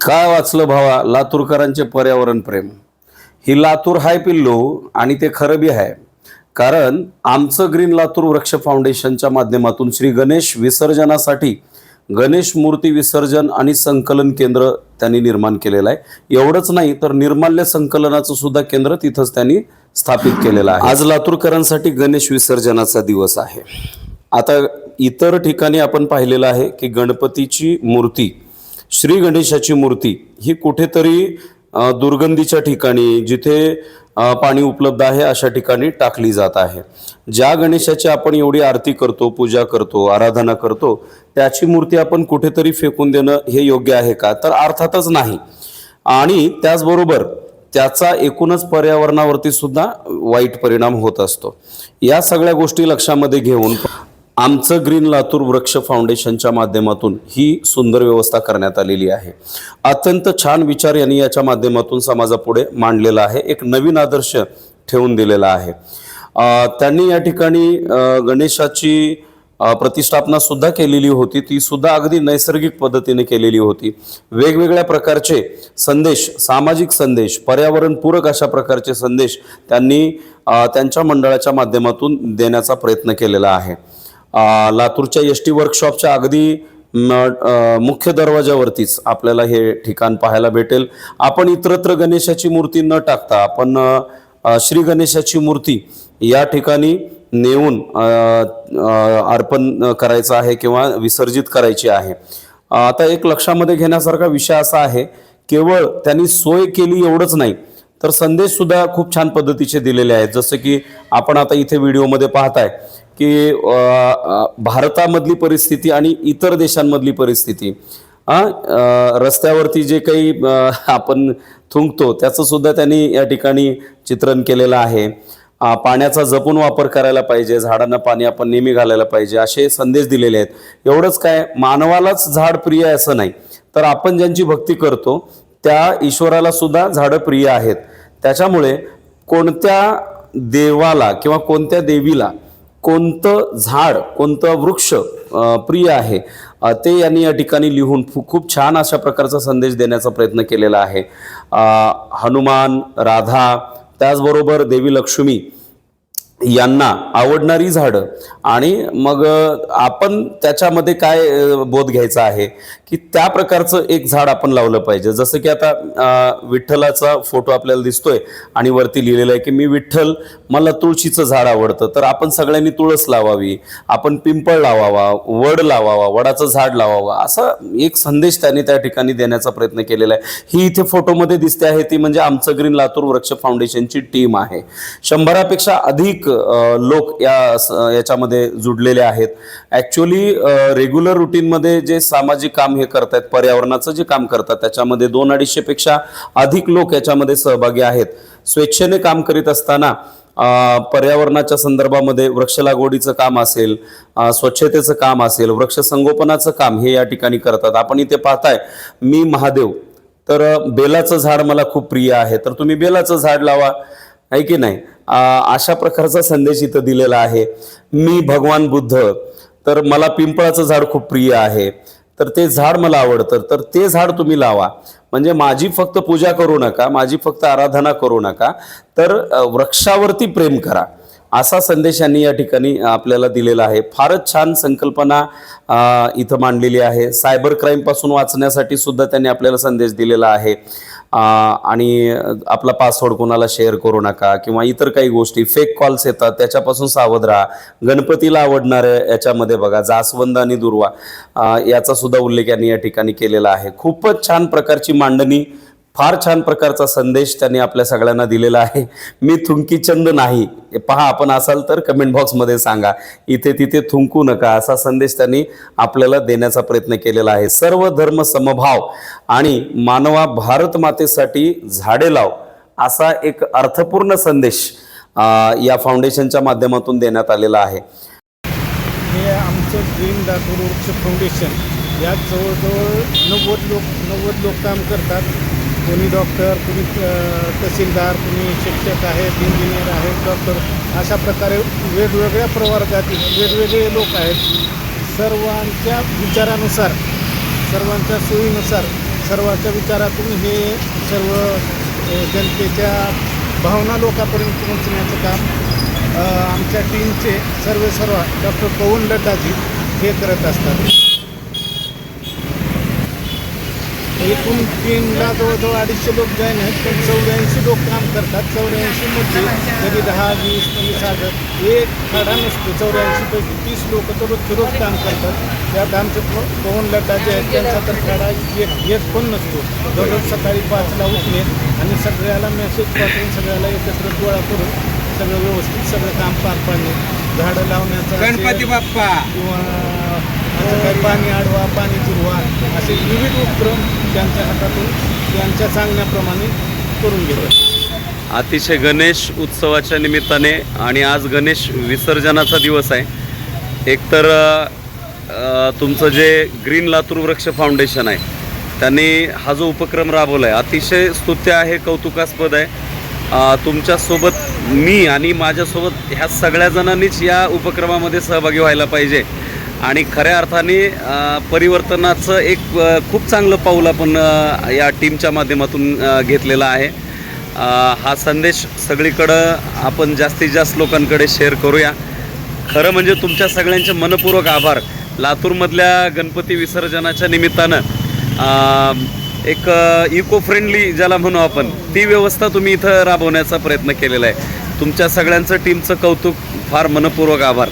काय वाचलं भावा? लातूरकरांचे पर्यावरण प्रेम. ही लातूर हाय पिल्लू आणि ते खरं बी आहे कारण आमचं ग्रीन लातूर वृक्ष फाउंडेशनच्या माध्यमातून श्री गणेश विसर्जनासाठी गणेश मूर्ती विसर्जन आणि संकलन केंद्र त्यांनी निर्माण केलेलं आहे. एवढंच नाही तर निर्माल्य संकलनाचं सुद्धा केंद्र तिथंच त्यांनी स्थापित केलेलं आहे. आज लातूरकरांसाठी गणेश विसर्जनाचा दिवस आहे. आता इतर ठिकाणी आपण पाहिलेलं आहे की गणपतीची मूर्ती श्री गणेशाची मूर्ती ही कुठेतरी दुर्गंधीच्या ठिकाणी जिथे पाणी उपलब्ध आहे अशा ठिकाणी टाकली जात आहे. ज्या गणेशाची आपण एवढी आरती करतो पूजा करतो आराधना करतो त्याची मूर्ती आपण कुठेतरी फेकून देणं हे योग्य आहे का? तर अर्थातच नाही. आणि त्याचबरोबर त्याचा एकूणच पर्यावरणावरती सुद्धा वाईट परिणाम होत असतो. या सगळ्या गोष्टी लक्षामध्ये घेऊन आमचं ग्रीन लातूर वृक्ष फाउंडेशनच्या माध्यमातून ही सुंदर व्यवस्था करण्यात आलेली आहे. अत्यंत छान विचार यांनी याच्या माध्यमातून समाजापुढे मांडलेला आहे. एक नवीन आदर्श ठेवून दिलेला आहे. त्यांनी या ठिकाणी गणेशाची प्रतिष्ठापना सुद्धा केलेली होती. ती सुद्धा अगदी नैसर्गिक पद्धतीने केलेली होती. वेगवेगळ्या प्रकारचे संदेश सामाजिक संदेश पर्यावरणपूरक अशा प्रकारचे संदेश त्यांनी त्यांच्या मंडळाच्या माध्यमातून देण्याचा प्रयत्न केलेला आहे. लातूरच्या एस टी वर्कशॉपच्या अगदी मुख्य दरवाजावरतीच आपल्याला हे ठिकाण पाहायला भेटेल. आपण इतरत्र गणेशाची मूर्ती न टाकता आपण श्री गणेशाची मूर्ती या ठिकाणी नेऊन अर्पण करायचं आहे किंवा विसर्जित करायची आहे. आता एक लक्षामध्ये घेण्यासारखा विषय असा आहे केवळ त्यांनी सोय केली एवढंच नाही तर संदेश सुद्धा खूप छान पद्धतीचे दिलेले आहेत. जसं की आपण आता इथे व्हिडिओमध्ये पाहताय की भारतामधली परिस्थिती आणि इतर देशांमधली परिस्थिती. रस्त्यावरती जे काही आपण थुंकतो त्याचं सुद्धा त्यांनी या ठिकाणी चित्रण केलेलं आहे. पाण्याचा जपून वापर करायला पाहिजे झाडांना पाणी आपण नेहमी घालायला पाहिजे असे संदेश दिलेले आहेत. एवढंच काय मानवालाच झाड प्रिय आहे असं नाही. तर आपण ज्यांची भक्ती करतो त्या ईश्वराला सुद्धा झाडं प्रिय आहेत. त्याच्यामुळे कोणत्या देवाला किंवा कोणत्या देवीला कोणतं झाड कोणतं वृक्ष प्रिय आहे? ते यांनी या ठिकाणी लिहून खूप छान अशा प्रकारचा संदेश देण्याचा प्रयत्न केलेला आहे. हनुमान राधा त्याचबरोबर देवी लक्ष्मी यांना आवडणारी झाडं आणि मग आपण त्याच्यामध्ये काय बोध घ्यायचा आहे की त्या प्रकारचं एक झाड आपण लावलं पाहिजे. जसं की आता विठ्ठलाचा फोटो आपल्याला दिसतोय आणि वरती लिहिलेलं आहे की मी विठ्ठल मला तुळशीचं झाड आवडतं. तर आपण सगळ्यांनी तुळस लावावी आपण पिंपळ लावावा वड लावावा वडाचं झाड लावावा असा एक संदेश त्यांनी त्या ठिकाणी देण्याचा प्रयत्न केलेला आहे. ही इथे फोटोमध्ये दिसते आहे ती म्हणजे आमचं ग्रीन लातूर वृक्ष फाउंडेशनची टीम आहे. शंभरापेक्षा अधिक लोक या याच्यामध्ये याच्यामध्ये जुडलेले आहेत. ॲक्च्युली रेग्युलर रुटीनमध्ये जे सामाजिक काम हे करतायत पर्यावरणाचं जे काम करतात त्याच्यामध्ये दोन अडीचशेपेक्षा अधिक लोक याच्यामध्ये सहभागी आहेत. स्वेच्छेने काम करीत असताना पर्यावरणाच्या संदर्भामध्ये वृक्ष लागवडीचं काम असेल स्वच्छतेचं काम असेल वृक्ष संगोपनाचं काम हे या ठिकाणी करतात. आपण इथे पाहताय मी महादेव. तर बेलाचं झाड मला खूप प्रिय आहे. तर तुम्ही बेलाचं झाड लावा. आहे की नाही? अशा प्रकारचा संदेश इथं दिलेला आहे. मी भगवान बुद्ध तर मला पिंपळाचं झाड खूप प्रिय आहे. तर ते झाड मला आवडतं. तर ते झाड तुम्ही लावा. म्हणजे माझी फक्त पूजा करू नका माझी फक्त आराधना करू नका. तर वृक्षावरती प्रेम करा. असा संदेश यांनी या ठिकाणी आपल्याला दिलेला आहे. फारच छान संकल्पना इथं मांडलेली आहे. सायबर क्राईमपासून वाचण्यासाठी सुद्धा त्यांनी आपल्याला संदेश दिलेला आहे. आणि आपला पासवर्ड कोणाला शेअर करू नका किंवा इतर काही गोष्टी फेक कॉल्स येतात त्याच्यापासून सावध राहा. गणपतीला आवडणाऱ्या याच्यामध्ये बघा जास्वंद आणि दुर्वा याचा सुद्धा उल्लेख यांनी या ठिकाणी केलेला आहे. खूपच छान प्रकारची मांडणी फार छान प्रकारचा संदेश त्यांनी आपल्या सगळ्यांना दिलेला आहे. मी थुंकीचंद नाही. पहा आपण असाल तर कमेंट बॉक्समध्ये सांगा. इथे तिथे थुंकू नका. असा संदेश त्यांनी आपल्याला देण्याचा प्रयत्न केलेला आहे. सर्व धर्म समभाव आणि मानवा भारत मातेसाठी झाडे लाव असा एक अर्थपूर्ण संदेश या फाउंडेशनच्या माध्यमातून देण्यात आलेला आहे. हे आमचं ग्रीन लातूर वृक्ष फाउंडेशन यात जवळजवळ नव्वद लोक नव्वद लोक काम करतात. कोणी डॉक्टर कोणी तहसीलदार कोणी शिक्षक आहेत इंजिनियर आहेत डॉक्टर अशा प्रकारे वेगवेगळ्या प्रवर्गातील वेगवेगळे लोक आहेत. सर्वांच्या विचारानुसार सर्वांच्या सोयीनुसार सर्वांच्या विचारातून हे सर्व जनतेच्या भावना लोकांपर्यंत पोहोचण्याचं काम आमच्या टीमचे सर्व सर्व डॉक्टर पवन लड्डाजी हे करत असतात. एकूण टीमला जवळजवळ अडीचशे लोक जॉईन आहेत पण चौऱ्याऐंशी लोक काम करतात. चौऱ्याऐंशीमध्ये कधी दहा वीस पंचवीस हजार. एक खाडा नसतो. चौऱ्याऐंशीपैकी तीस लोक तर रोजचे रोज काम करतात. त्यात आमचे पवन लड्डा जे आहेत त्यांचा तर खाडा एक एक पण नसतो. दररोज सकाळी पाचला उठले आणि सगळ्याला मेसेज पाठवून सगळ्याला एकत्र गोळा करून सगळं व्यवस्थित सगळं काम पार पाडणे झाडं लावण्याचं गणपती बाप्पा. किंवा असं काही पाणी आडवा पाणी जिरवा असे विविध उपक्रम त्यांच्या हातातून त्यांच्या सांगण्याप्रमाणे करून घेतात अतिशय गणेश उत्सवाच्या निमित्ताने आणि आज गणेश विसर्जनाचा दिवस आहे. एकतर तुमचं जे ग्रीन लातूर वृक्ष फाउंडेशन आहे त्यांनी हा जो उपक्रम राबवला आहे अतिशय स्तुत्य आहे कौतुकास्पद आहे. तुमच्यासोबत मी आणि माझ्यासोबत ह्या सगळ्या जणांनीच या उपक्रमामध्ये सहभागी व्हायला पाहिजे. आणि खऱ्या अर्थाने परिवर्तनाचं एक खूप चांगलं पाऊल आपण या टीमच्या माध्यमातून घेतलेलं आहे. हा संदेश सगळीकडं आपण जास्तीत जास्त लोकांकडे शेअर करूया. खरं म्हणजे तुमच्या सगळ्यांचे मनपूर्वक आभार. लातूरमधल्या गणपती विसर्जनाच्या निमित्तानं एक इको फ्रेंडली ज्याला म्हणू आपण ती व्यवस्था तुम्ही इथं राबवण्याचा प्रयत्न केलेला आहे. तुमच्या सगळ्यांचं टीमचं कौतुक फार मनपूर्वक आभार.